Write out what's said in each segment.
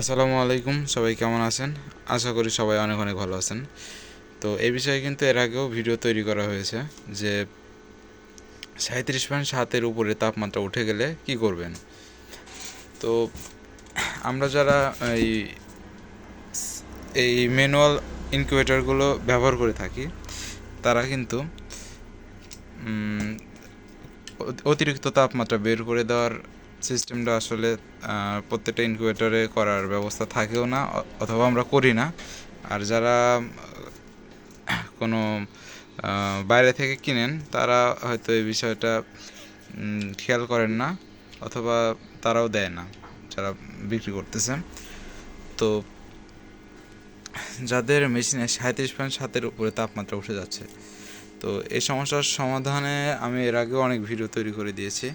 আসসালামু আলাইকুম, সবাই কেমন আছেন? আশা করি সবাই অনেক অনেক ভালো আছেন। তো এই বিষয়ে কিন্তু এর আগেও ভিডিও তৈরি করা হয়েছে যে সাঁত্রিশ পয়েন্ট সাতের উপরে তাপমাত্রা উঠে গেলে কি করবেন? তো আমরা যারা এই এই ম্যানুয়াল ইনকিউবেটরগুলো ব্যবহার করে থাকি, তারা কিন্তু অতিরিক্ত তাপমাত্রা বের করে দেওয়ার সিস্টেমটা আসলে প্রত্যেকটা ইনকিউবেটরে করার ব্যবস্থা থাকেও না অথবা আমরা করি না। আর যারা কোনো বাইরে থেকে কিনেন, তারা হয়তো এই বিষয়টা খেয়াল করেন না, অথবা তারাও দেয় না, যারা বিক্রি করতেছে। তো, যাদের মেশিনে সাঁত্রিশ পয়েন্ট সাতের উপরে তাপমাত্রা উঠে যাচ্ছে, তো এই সমস্যার সমাধানে আমি এর আগেও অনেক ভিডিও তৈরি করে দিয়েছি।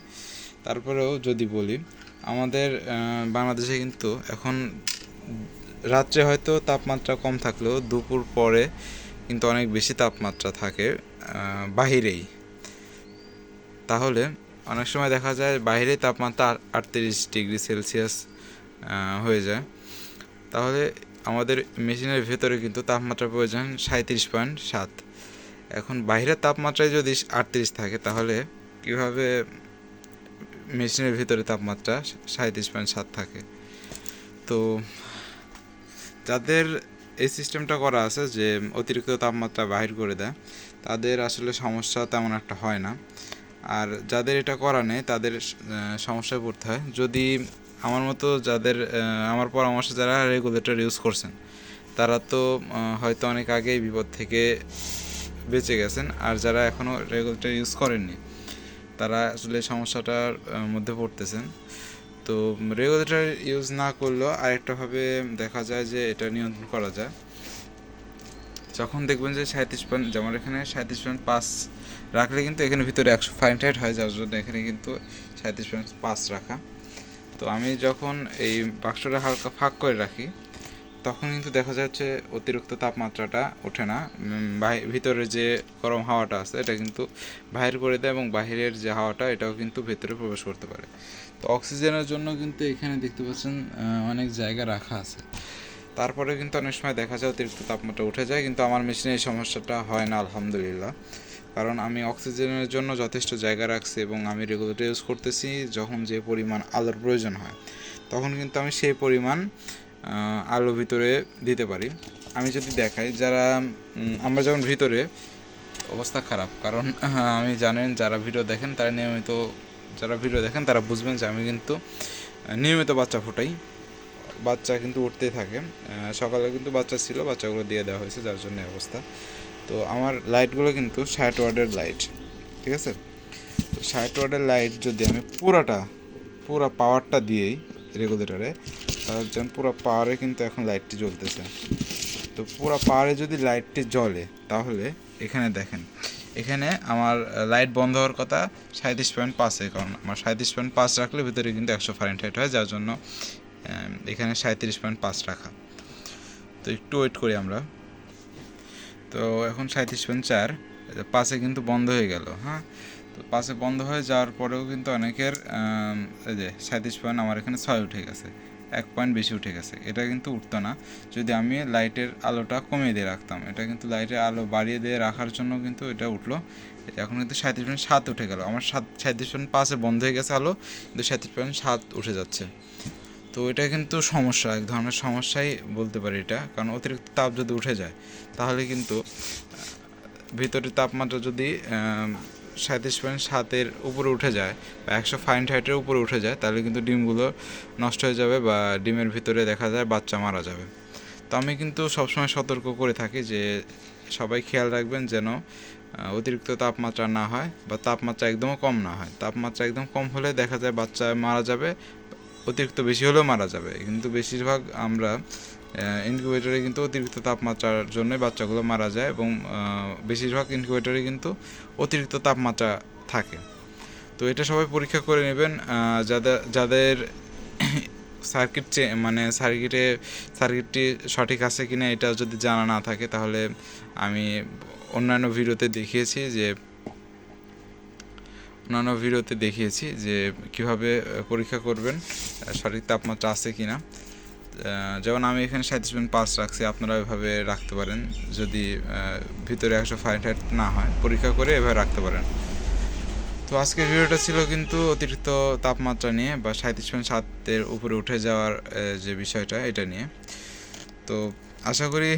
তারপরেও যদি বলি, আমাদের বাংলাদেশে কিন্তু এখন রাত্রে হয়তো তাপমাত্রা কম থাকলেও দুপুর পরে কিন্তু অনেক বেশি তাপমাত্রা থাকে বাহিরেই। তাহলে অনেক সময় দেখা যায় বাইরে তাপমাত্রা আটত্রিশ ডিগ্রি সেলসিয়াস হয়ে যায়। তাহলে আমাদের মেশিনের ভেতরে কিন্তু তাপমাত্রা প্রয়োজন সাঁত্রিশ পয়েন্ট সাত। এখন বাইরের তাপমাত্রায় যদি আটত্রিশ থাকে, তাহলে কীভাবে মেশিনের ভিতরে তাপমাত্রা সাঁত্রিশ পয়েন্ট সাত থাকে। তো যাদের এই সিস্টেমটা করা আছে যে অতিরিক্ত তাপমাত্রা বাহির করে দেয়, তাদের আসলে সমস্যা তেমন একটা হয় না। আর যাদের এটা করা নেই, তাদের সমস্যায় পড়তে হয়। যদি আমার মতো যাদের আমার পরামর্শে যারা রেগুলেটর ইউজ করছেন, তারা তো হয়তো অনেক আগেই বিপদ থেকে বেঁচে গেছেন। আর যারা এখনও রেগুলেটর ইউজ করেননি তারা আসলে সমস্যাটার মধ্যে পড়তেছেন। তো রেগুলেটর ইউজ না করলেও আরেকটাভাবে দেখা যায় যে এটা নিয়ন্ত্রণ করা যায়। যখন দেখবেন যে সাঁত্রিশ পয়েন্ট যেমন এখানে সাঁত্রিশ পয়েন্ট পাঁচ রাখলে কিন্তু এখানে ভিতরে একশো ফারেনহাইট হয়, যার জন্য এখানে কিন্তু সাঁত্রিশ পয়েন্ট পাঁচ রাখা। তো আমি যখন এই বাক্সটা হালকা ফাঁক করে রাখি তখন কিন্তু দেখা যাচ্ছে অতিরিক্ত তাপমাত্রাটা ওঠে না। ভিতরে যে গরম হাওয়াটা আছে, এটা কিন্তু বাহির করে দেয় এবং বাহিরের যে হাওয়াটা, এটাও কিন্তু ভেতরে প্রবেশ করতে পারে। তো অক্সিজেনের জন্য কিন্তু এখানে দেখতে পাচ্ছেন অনেক জায়গা রাখা আছে। তারপরে কিন্তু অনেক সময় দেখা যায় অতিরিক্ত তাপমাত্রা উঠে যায়, কিন্তু আমার মেশিনে এই সমস্যাটা হয় না, আলহামদুলিল্লাহ। কারণ আমি অক্সিজেনের জন্য যথেষ্ট জায়গা রাখছি এবং আমি রেগুলেটর ইউজ করতেছি, যখন যে পরিমাণ আলোর প্রয়োজন হয়, তখন কিন্তু আমি সেই পরিমাণ আলো ভিতরে দিতে পারি। আমি যদি দেখাই, যারা আমরা যখন ভিতরে, অবস্থা খারাপ। কারণ আমি জানেন, যারা ভিডিও দেখেন, তারা নিয়মিত, যারা ভিডিও দেখেন, তারা বুঝবেন যে আমি কিন্তু নিয়মিত বাচ্চা ফোটাই। বাচ্চা কিন্তু উঠতেই থাকে। সকালে কিন্তু বাচ্চা ছিল, বাচ্চাগুলো দিয়ে দেওয়া হয়েছে, যার জন্য অবস্থা। তো আমার লাইটগুলো কিন্তু ষাট ওয়ার্ডের লাইট ঠিক আছে? তো ষাট ওয়ার্ডের লাইট যদি আমি পুরাটা, পুরা পাওয়ারটা দিয়েই রেগুলেটরে যেমন পুরো পাহাড়ে কিন্তু এখন লাইটটি জ্বলতেছে। তো পুরো পাহাড়ে যদি লাইটটি জ্বলে, তাহলে এখানে দেখেন, এখানে আমার লাইট বন্ধ হওয়ার কথা সাঁত্রিশ পয়েন্ট পাঁচে কারণ আমার সাঁত্রিশ পয়েন্ট পাঁচ রাখলে ভিতরে কিন্তু একশো ফারেনহাইট হয়, যার জন্য এখানে সাঁত্রিশ পয়েন্ট পাঁচ রাখা। তো একটু ওয়েট করি আমরা। তো এখন সাঁত্রিশ পয়েন্ট চার পাশে কিন্তু বন্ধ হয়ে গেল হ্যাঁ? তো পাশে বন্ধ হয়ে যাওয়ার পরেও কিন্তু অনেকের এই যে সাঁত্রিশ পয়েন্ট আমার এখানে ছয় উঠে গেছে। এক পয়েন্ট বেশি উঠে গেছে। এটা কিন্তু উঠতো না। যদি আমি লাইটের আলোটা কমিয়ে দিয়ে রাখতাম, এটা কিন্তু লাইটের আলো বাড়িয়ে দিয়ে রাখার জন্য কিন্তু এটা উঠল। এখন কিন্তু সাঁত্রিশ পয়েন্ট সাত উঠে গেল। আমার সাত, সাঁত্রিশ পয়েন্ট পাঁচে বন্ধ হয়ে গেছে আলো, কিন্তু সাঁত্রিশ পয়েন্ট সাত উঠে যাচ্ছে। তো এটা কিন্তু সমস্যা, এক ধরনের সমস্যাই বলতে পারি এটা। কারণ অতিরিক্ত তাপ যদি উঠে যায়, তাহলে কিন্তু ভিতরের তাপমাত্রা যদি সাঁত্রিশ পয়েন্ট সাতের উপরে উঠে যায় বা একশো ফারেনহাইটের উপরে উঠে যায়, তাহলে কিন্তু ডিমগুলো নষ্ট হয়ে যাবে বা ডিমের ভিতরে দেখা যায় বাচ্চা মারা যাবে। তো আমি কিন্তু সবসময় সতর্ক করে থাকি যে সবাই খেয়াল রাখবেন যেন অতিরিক্ত তাপমাত্রা না হয় বা তাপমাত্রা একদমও কম না হয়। তাপমাত্রা একদম কম হলে দেখা যায় বাচ্চা মারা যাবে, অতিরিক্ত বেশি হলেও মারা যাবে। কিন্তু বেশিরভাগ আমরা ইনকিউবেটরে কিন্তু অতিরিক্ত তাপমাত্রার জন্য বাচ্চাগুলো মারা যায় এবং বেশিরভাগ ইনকিউবেটরে কিন্তু অতিরিক্ত তাপমাত্রা থাকে। তো এটা সবাই পরীক্ষা করে নেবেন। যাদের যাদের সার্কিট চে মানে সার্কিটে সার্কিটটি সঠিক আছে কি না এটা যদি জানা না থাকে, তাহলে আমি অন্যান্য ভিডিওতে দেখিয়েছি যে, অন্যান্য ভিডিওতে দেখিয়েছি যে কীভাবে পরীক্ষা করবেন সঠিক তাপমাত্রা আছে কিনা। যেমন আমি এখানে সাঁত্রিশ পয়েন্ট পাঁচ রাখছি, আপনারা এভাবে রাখতে পারেন। যদি ভিতরে একশো ফারেনহাইট না হয়, পরীক্ষা করে এভাবে রাখতে পারেন। তো আজকের ভিডিওটা ছিল কিন্তু অতিরিক্ত তাপমাত্রা নিয়ে বা সাঁত্রিশ পয়েন্ট সাতের উপরে উঠে যাওয়ার যে বিষয়টা, এটা নিয়ে। তো আশা করি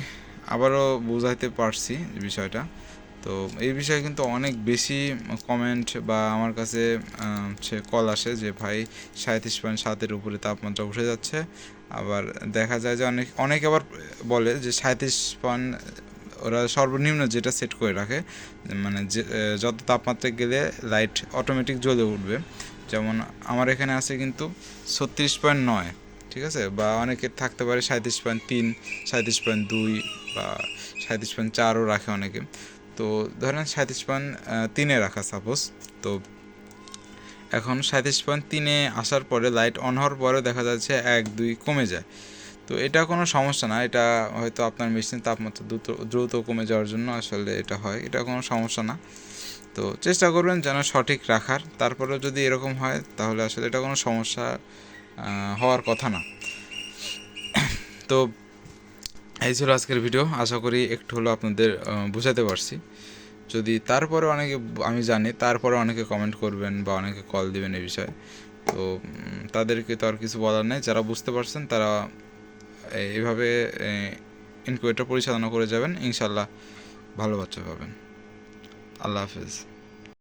আবারও বোঝাইতে পারছি বিষয়টা। তো এই বিষয়ে কিন্তু অনেক বেশি কমেন্ট বা আমার কাছে সে কল আসে যে, ভাই সাঁত্রিশ পয়েন্ট সাতের উপরে তাপমাত্রা উঠে যাচ্ছে আবার দেখা যায় যে অনেক, অনেকে আবার বলে যে সাঁত্রিশ পয়েন্ট, ওরা সর্বনিম্ন যেটা সেট করে রাখে মানে যে যত তাপমাত্রা গেলে লাইট অটোমেটিক জ্বলে উঠবে। যেমন আমার এখানে আছে কিন্তু ছত্রিশ পয়েন্ট নয়, ঠিক আছে? বা অনেকের থাকতে পারে সাঁত্রিশ পয়েন্ট তিন সাঁত্রিশ পয়েন্ট দুই বা সাঁত্রিশ পয়েন্ট চারও রাখে অনেকে। তো ধরেন সাঁত্রিশ পয়েন্ট তিনে রাখা সাপোজ তো এখন সাঁত্রিশ পয়েন্ট তিনে আসার পরে লাইট অন হওয়ার পরে দেখা যাচ্ছে এক, দুই কমে যায়। তো এটা কোনো সমস্যা না, এটা হয়তো আপনার মেশিনের তাপমাত্রা দ্রুত দ্রুত কমে যাওয়ার জন্য আসলে এটা হয়, এটা কোনো সমস্যা না। তো চেষ্টা করবেন যেন সঠিক রাখার, তারপরেও যদি এরকম হয় তাহলে আসলে এটা কোনো সমস্যা হওয়ার কথা না। তো এই ছিল আজকের ভিডিও, আশা করি একটু হলো আপনাদের বোঝাতে পারছি। যদি তারপরে অনেকে, আমি জানি তারপরে অনেকে কমেন্ট করবেন বা অনেকে কল দিবেন এই বিষয়ে। তো তাদেরকে তো আর কিছু বলার নেই। যারা বুঝতে পারছেন তারা এভাবে ইনকোয়েটর পরিচালনা করে যাবেন। ইনশাল্লাহ ভালো বাচ্চা পাবেন। আল্লাহ হাফেজ।